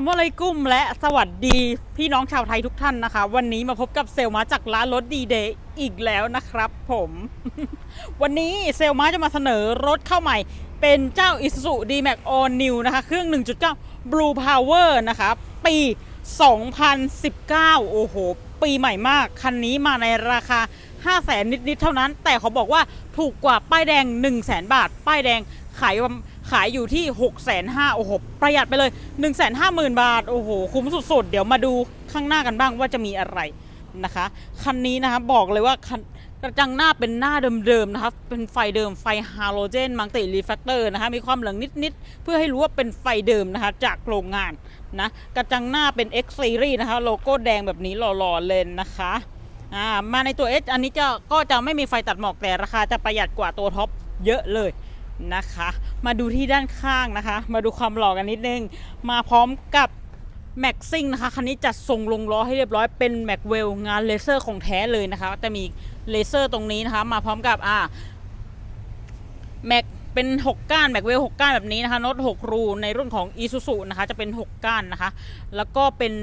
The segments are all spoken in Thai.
มอะลัยกุมและสวัสดีพี่น้องชาวไทยทุกท่านนะคะ วันนี้มาพบกับเซลมาจากร้านรถดีเดย์อีกแล้วนะครับผม วันนี้เซลมาจะมาเสนอรถเข้าใหม่ เป็นเจ้า Isuzu D-Max All New นะคะ เครื่อง 1.9 Blue Power นะคะปี 2019 โอ้โห ปีใหม่มาก คันนี้มาในราคา 5 0 0แสนนิด ๆ เท่านั้น แต่เขาบอกว่าถูกกว่าป้ายแดง 1 0 0 0 0แสนบาท ป้ายแดงขาย ขายอยู่ที่ 6 5 0 0 0โอ้โห ประหยัดไปเลย 1 5 0 0 0 0 บาท โอ้โห คุ้มสุดๆ เดี๋ยวมาดูข้างหน้ากันบ้างว่าจะมีอะไรนะคะ คันนี้นะคะบอกเลยว่าคันกระจังหน้าเป็นหน้าเดิมๆนะคะ เป็นไฟเดิมไฟฮาโลเจนมังติรีแฟกเตอร์นะคะ มีความเหลืองนิดๆ เพื่อให้รู้ว่าเป็นไฟเดิมนะคะ จากโรงงานนะ กระจังหน้าเป็น X Series นะคะ โลโก้แดงแบบนี้หล่อๆเลยนะคะมาในตัว H อันนี้จะก็จะไม่มีไฟตัดหมอกแต่ราคาจะประหยัดกว่าตัวท็อปเยอะเลย นะคะ มาดูที่ด้านข้างนะคะ มาดูความหล่อกันนิดนึง มาพร้อมกับแม็กซิ่งนะคะคันนี้จัดทรงลงล้อให้เรียบร้อยเป็นแม็กเวลงานเลเซอร์ของแท้เลยนะคะจะมีเลเซอร์ตรงนี้นะคะ มาพร้อมกับอ่าแม็กเป็น6ก้านแม็กเวล6ก้านแบบนี้นะคะน็อต6รูในรุ่นของ i s u z u นะคะ จะเป็น 6 ก้านนะคะ แล้วก็เป็น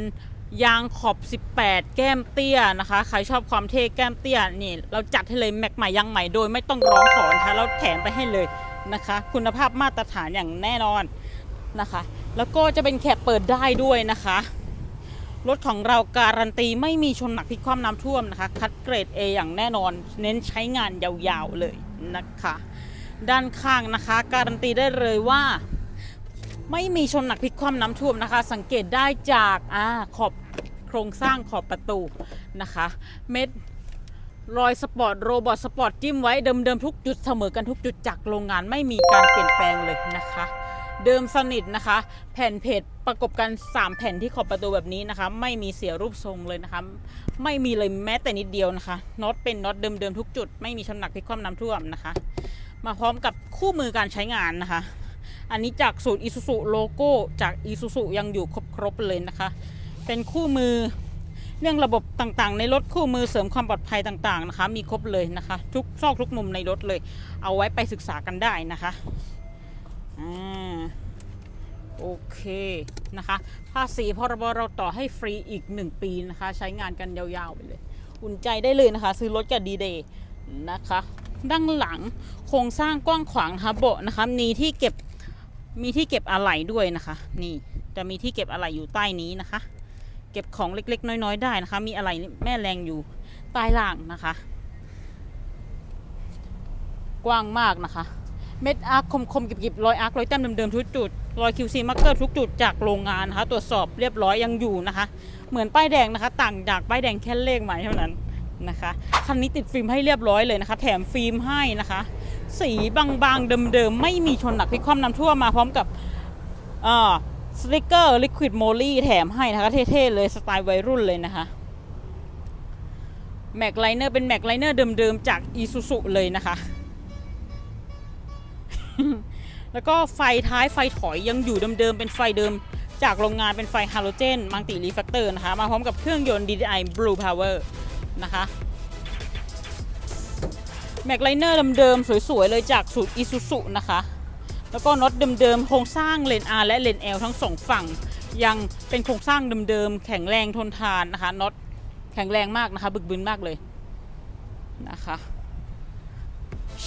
ยางขอบ 18 แก้มเตี้ยนะคะ ใครชอบความเท่แก้มเตี้ยนี่ เราจัดให้เลยแม็กใหม่ยางใหม่โดยไม่ต้องร้องขอนะคะเราแถมไปให้เลย นะคะ คุณภาพมาตรฐานอย่างแน่นอนนะคะ แล้วก็จะเป็นแคปเปิดได้ด้วยนะคะ รถของเราการันตีไม่มีชนหนักพลิกคว่ำน้ำท่วมนะคะ คัดเกรด A อย่างแน่นอน เน้นใช้งานยาวๆเลยนะคะ ด้านข้างนะคะ การันตีได้เลยว่าไม่มีชนหนักพลิกคว่ำน้ำท่วมนะคะ สังเกตได้จากอาขอบโครงสร้างขอบประตูนะคะ เม็ด รอยสปอร์ตโรบอทสปอร์ตจิ้มไว้เดิมๆทุกจุดเสมอกันทุกจุดจากโรงงานไม่มีการเปลี่ยนแปลงเลยนะคะ เดิมสนิทนะคะ แผ่นเพจประกบกัน 3 แผ่นที่ขอบประตูแบบนี้นะคะ ไม่มีเสียรูปทรงเลยนะคะ ไม่มีเลยแม้แต่นิดเดียวนะคะน็อตเป็นน็อตเดิมๆทุกจุด ไม่มีชนหนักพลิกคว่ำน้ำท่วมนะคะ มาพร้อมกับคู่มือการใช้งานนะคะ อันนี้จากสูตร Isuzu โลโก้จาก Isuzu ยังอยู่ครบๆเลยนะคะ เป็นคู่มือ เรื่องระบบต่างๆ ในรถคู่มือเสริมความปลอดภัยต่างๆนะคะ มีครบเลยนะคะ ทุกซอกทุกมุมในรถเลย เอาไว้ไปศึกษากันได้นะคะอ่าโอเคนะคะภาษีพรบเราต่อให้ฟรีอีก 1 ปีนะคะ ใช้งานกันยาวๆไปเลย อุ่นใจได้เลยนะคะ ซื้อรถกับดีเดย์นะคะด้านหลังโครงสร้างกว้างขวางนะคะเบะนะคะมีที่เก็บมีที่เก็บอะไหล่ด้วยนะคะ นี่จะมีที่เก็บอะไหล่อยู่ใต้นี้นะคะ เก็บของเล็กๆ น้อยๆ ได้นะคะ มีอะไหล่แม่แรงอยู่ใต้ล่างนะคะ กว้างมากนะคะ เม็ดอาร์คคมๆกิบๆรอยอาร์ครอยแต้มเดิมๆทุกจุดรอย QC มาร์กเกอร์ทุกจุดจากโรงงานนะคะ ตรวจสอบเรียบร้อยยังอยู่นะคะ เหมือนป้ายแดงนะคะ ต่างจากป้ายแดงแค่เลขใหม่เท่านั้นนะคะคันนี้ติดฟิล์มให้เรียบร้อยเลยนะคะ แถมฟิล์มให้นะคะ สีบางๆเดิมๆไม่มีชนหนักพลิกคว่ำน้ำท่วมมาพร้อมกับอ่า สติกเกอร์ลิควิดโมลี่แถมให้นะคะ เท่ๆเลยสไตล์วัยรุ่นเลยนะคะแม็กไลเนอร์เป็นแม็กไลเนอร์เดิมๆ จากอีซูซุเลยนะคะ แล้วก็ไฟท้ายไฟถอยยังอยู่เดิมๆ เป็นไฟเดิม จากโรงงานเป็นไฟฮาโลเจนมังติรีแฟกเตอร์นะคะ มาพร้อมกับเครื่องยนต์ DDI Blue Power นะคะแม็กไลเนอร์เดิมๆ สวยๆ เลยจากสูตร Isuzu นะคะ แล้วก็น็อตเดิมๆโครงสร้างเลน R และเลน L ทั้งสองฝั่ง ยังเป็นโครงสร้างเดิมๆแข็งแรงทนทานนะคะน็อตแข็งแรงมากนะคะ บึกบึนมากเลยนะคะ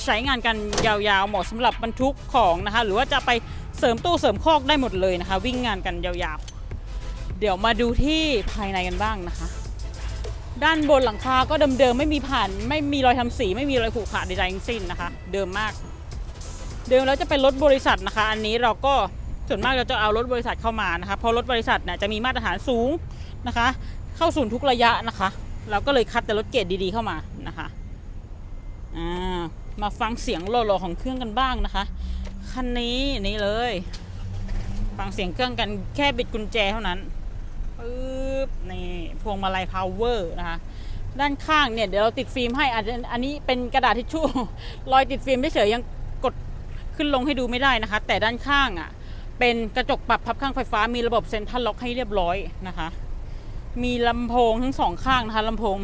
ใช้งานกันยาวๆเหมาะสำหรับบรรทุกของนะคะ หรือว่าจะไปเสริมตู้เสริมคอกได้หมดเลยนะคะ วิ่งงานกันยาวๆ เดี๋ยวมาดูที่ภายในกันบ้างนะคะ ด้านบนหลังคาก็เดิมๆไม่มีผ่าน ไม่มีรอยทำสี ไม่มีรอยขรุขระใดๆทั้งสิ้นนะคะ เดิมมาก เดิมแล้วจะเป็นรถบริษัทนะคะ อันนี้เราก็ส่วนมากเราจะเอารถบริษัทเข้ามานะคะเพราะรถบริษัทเนี่ยจะมีมาตรฐานสูงนะคะ เข้าศูนย์ทุกระยะนะคะ เราก็เลยคัดแต่รถเกรดดีๆเข้ามานะคะอ่ามาฟังเสียงหล่อๆของเครื่องกันบ้างนะคะคันนี้นี่เลย ฟังเสียงเครื่องกันแค่บิดกุญแจเท่านั้นปึ๊บนี่พวงมาลัยพาวเวอร์นะคะด้านข้างเนี่ยเดี๋ยวเราติดฟิล์มให้อันนี้เป็นกระดาษทิชชู่รอยติดฟิล์มเฉยยัง ขึ้นลงให้ดูไม่ได้นะคะ แต่ด้านข้างอะเป็นกระจกปรับพับข้างไฟฟ้ามีระบบเซ็นทรัลล็อกให้เรียบร้อยนะคะ มีลำโพงทั้งสองข้างนะคะลำโพง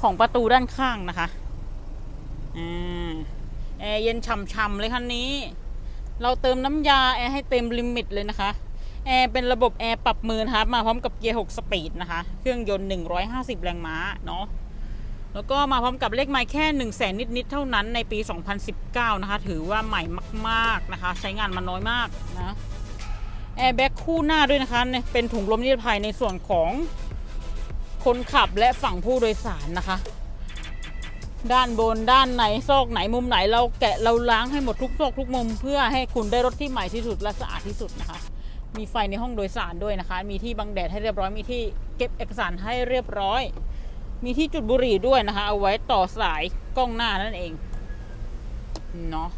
ของประตูด้านข้างนะคะอแอร์เย็นฉ่ำๆเลยคันนี้ เราเติมน้ำยาแอร์ให้เต็มลิมิตเลยนะคะแอร์เป็นระบบแอร์ปรับมือนะคะมาพร้อมกับเกียร์ 6 สปีดนะคะ เครื่องยนต์ 150 แรงม้าเนาะ แล้วก็มาพร้อมกับเลขไม้แค่ 1 0 0 0 0แสนนิด ๆ เท่านั้นในปี 2019 นะคะ ถือว่าใหม่มาก ๆ นะคะ ใช้งานมาน้อยมากนะแอร์แบ็กคู่หน้าด้วยนะคะเนี่ยเป็นถุงลมนิรภัยในส่วนของคนขับและฝั่งผู้โดยสารนะคะ ด้านบนด้านไหนซอกไหนมุมไหนเราแกะเราล้างให้หมดทุกซอกทุกมุม เพื่อให้คุณได้รถที่ใหม่ที่สุดและสะอาดที่สุดนะคะ มีไฟในห้องโดยสารด้วยนะคะ มีที่บังแดดให้เรียบร้อยมีที่เก็บเอกสารให้เรียบร้อย มีที่จุดบุหรี่ด้วยนะคะ เอาไว้ต่อสายกล้องหน้านั่นเองเนาะ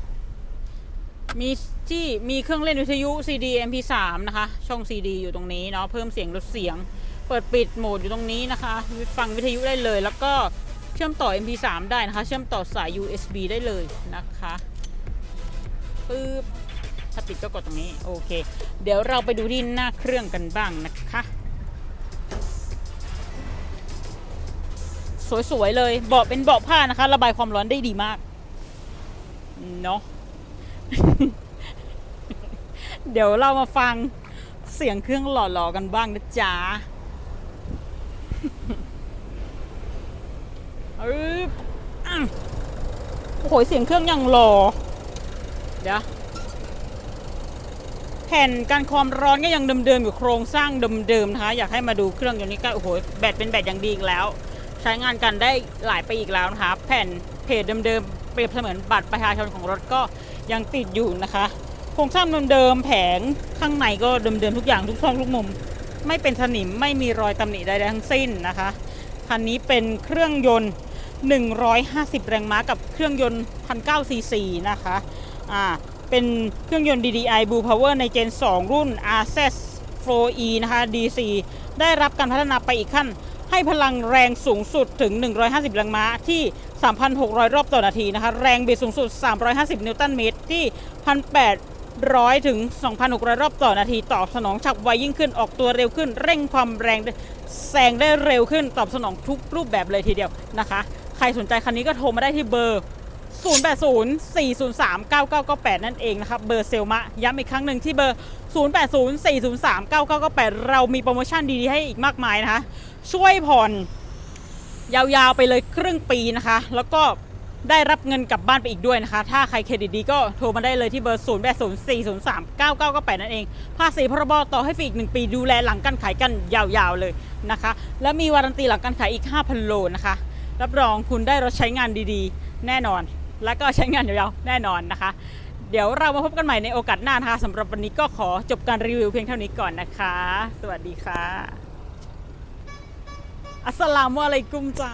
มีที่มีเครื่องเล่นวิทยุ CD MP3 นะคะ ช่อง CD อยู่ตรงนี้เนาะเพิ่มเสียงลดเสียง เปิดปิดโหมดอยู่ตรงนี้นะคะ ฟังวิทยุได้เลย แล้วก็เชื่อมต่อ MP3 ได้นะคะ เชื่อมต่อสาย USB ได้เลยนะคะปึ๊บถ้าปิดก็กดตรงนี้ โอเค เดี๋ยวเราไปดูที่หน้าเครื่องกันบ้างนะคะ สวย ๆ เลย เบาะเป็นเบาะผ้านะคะ ระบายความร้อนได้ดีมาก เนาะ เดี๋ยวเรามาฟังเสียงเครื่องหล่อๆกันบ้างนะจ๊ะอึ๊บอะโอ้โห เสียงเครื่องยังหล่อ เดี๋ยว แผ่นกันความร้อนก็ยังเดิมๆอยู่โครงสร้างเดิมๆนะคะ อยากให้มาดูเครื่องอยนต์นี้ก็โอ้โห แบตเป็นแบตอย่างดีอีกแล้ว ใช้งานกันได้หลายปีอีกแล้วนะคะ แผ่นเพจเดิมๆเปรียบเสมือนบัตรประชาชนของรถก็ยังติดอยู่นะคะโครงสร้างเดิมๆแผงข้างในก็เดิมๆทุกอย่างทุกช่องทุกมุม ไม่เป็นสนิมไม่มีรอยตำหนิใดๆทั้งสิ้นนะคะคันนี้เป็นเครื่องยนต์ 150 แรงม้ากับเครื่องยนต์1,900ซีซีนะคะอ่าเป็นเครื่องยนต์ DDI Blue Power ในเจน2รุ่น Access 4E นะคะ DC ได้รับการพัฒนาไปอีกขั้น ให้พลังแรงสูงสุดถึง 150 แรงม้าที่ 3,600 รอบต่อนาทีนะคะ แรงบิดสูงสุด 350 นิวตันเมตรที่ 1,800 ถึง 2,600 รอบต่อนาที ตอบสนองฉับไวยิ่งขึ้น ออกตัวเร็วขึ้น เร่งความแรงแซงได้เร็วขึ้น ตอบสนองทุกรูปแบบเลยทีเดียวนะคะ ใครสนใจคันนี้ก็โทรมาได้ที่เบอร์ 0804039998 นั่นเองนะครับ เบอร์เซลมะ ย้ำอีกครั้งหนึ่งที่เบอร์ 0804039998 เรามีโปรโมชั่นดีๆ ให้อีกมากมายนะคะ ช่วยผ่อนยาวๆไปเลยครึ่งปีนะคะ แล้วก็ได้รับเงินกลับบ้านไปอีกด้วยนะคะ ถ้าใครเครดิตดีก็โทรมาได้เลยที่เบอร์ 0804039998 นั่นเอง ภาษีพรบต่อให้ฟรีอีก 1 ปีดูแลหลังการขายกันยาวๆเลยนะคะ และมีวารันตีหลังการขายอีก 5,000 โลนะคะ รับรองคุณได้รถใช้งานดีๆ แน่นอน และก็ใช้งานยาวๆแน่นอนนะคะ เดี๋ยวเรามาพบกันใหม่ในโอกาสหน้านะคะสำหรับวันนี้ก็ขอจบการรีวิวเพียงเท่านี้ก่อนนะคะ สวัสดีค่ะ อัสสลามุอะลัยกุมจ้า